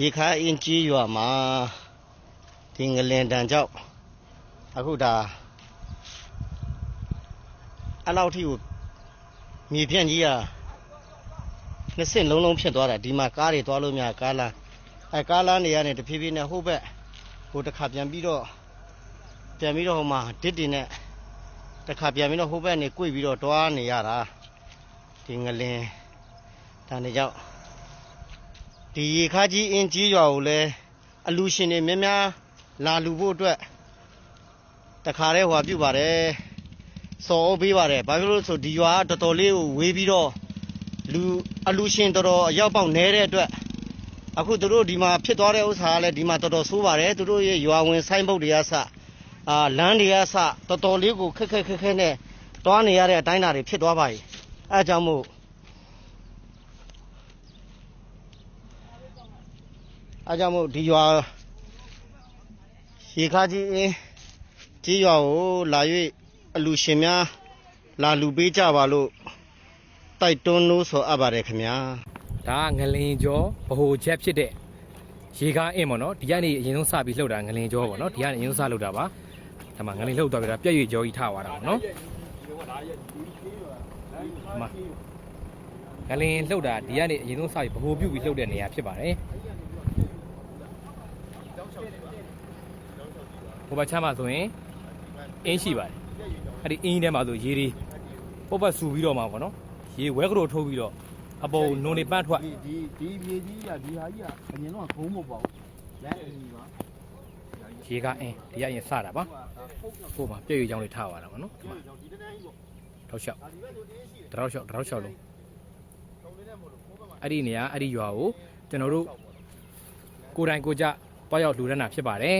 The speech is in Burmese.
ရေခါအင်းကြီးရွာမှာဒီငလင်တန်ကြောင့်အခုဒါအဲ့လောက်ထိကိုမြေပြန့်ကြီးอ่ะနှစ်စင်လုံးလုံးဖြစ်သွားတာဒီမှာကားတွေသွားလို့မရကားလမ်းအဲကားလမ်းတွေကနေတဖြည်းဖြည်းနဲ့ဟိုဘက်ဟိုတစ်ခါပြန်ပြီးတော့ပြန်ပြီးတော့ဟိုမှာတစ်တင်နဲ့တစ်ခါပြန်ပြီးတော့ဟိုဘက်နေ꿰ပြီးတော့တွားနေရတာဒီငလင်တန်တွေကြောင့် ဒီရေခါကြီးအင်းကြီးရွာကိုလည်းအလူရှင်တွေများများလာလူဖို့အတွက်တခါတည်းဟွာပြုတ်ပါတယ်စော်ဩပေးပါတယ်ဘာဖြစ်လို့လဲဆိုဒီရွာကတော်တော်လေးကိုဝေးပြီးတော့လူအလူရှင်တော်တော်အရောက်ပေါက်နေတဲ့အတွက်အခုသူတို့ဒီမှာဖြစ်သွားတဲ့ဥစ္စာကလည်းဒီမှာတော်တော်ဆိုးပါတယ်သူတို့ရဲ့ရွာဝင်ဆိုင်းဘုတ်တွေကစအာလမ်းတွေကစတော်တော်လေးကိုခက်ခက်ခက်ခက်နဲ့တွားနေရတဲ့အတိုင်းအတာတွေဖြစ်သွားပါ යි အဲဒါကြောင့်မို့ အားကြောင့်မို့ဒီရွာရေခါကြီးအင်းကြီးရွာကိုလာ၍အလူရှင်များလာလူပေးကြပါလို့တိုက်တွန်းလို့ဆိုအပ်ပါတယ်ခင်ဗျာဒါကငလင်ကျော်ဗဟိုချက်ဖြစ်တဲ့ရေကားအင်းပေါ့နော်ဒီကနေအရင်ဆုံးစပြီးလှုပ်တာငလင်ကျော်ပေါ့နော်ဒီကနေအရင်ဆုံးစလှုပ်တာပါဒါမှငလင်လှုပ်သွားပြီဒါပြည့်ရွေကျော်ကြီးထားသွားတာပေါ့နော်ဒီမှာငလင်လှုပ်တာဒီကနေအရင်ဆုံးစပြီးဗဟိုပြုတ်ပြီးလှုပ်တဲ့နေရာဖြစ်ပါတယ် ဟိုဘက်ချမ်းမှာဆိုရင်အင်းရှိပါတယ်အဲ့ဒီအင်းထဲမှာဆိုရေတွေပုတ်ပတ်ဆူပြီးတော့မှာပေါ့နော်ရေဝဲကလေးထိုးပြီးတော့အပေါ်နုံနေပန်းထွက်ဒီဒီဒီမြေကြီးကဒီဟာကြီးကအရင်တော့ခုံးမပေါ့ဘူးလက်အကြီးပါရေကအင်းဒီကအရင်စတာပါဟိုမှာပြည့်ရွေချောင်းလေးထားပါတာပေါ့နော်ဒီမှာထောက်လျှောက်တောက်လျှောက်တောက်လျှောက်လုံးအဲ့ဒီနေရာအဲ့ဒီရွာကိုကျွန်တော်တို့ကိုယ်တိုင်ကိုယ်ကြ တွားရောက်လူရမ်းတာဖြစ်ပါတယ်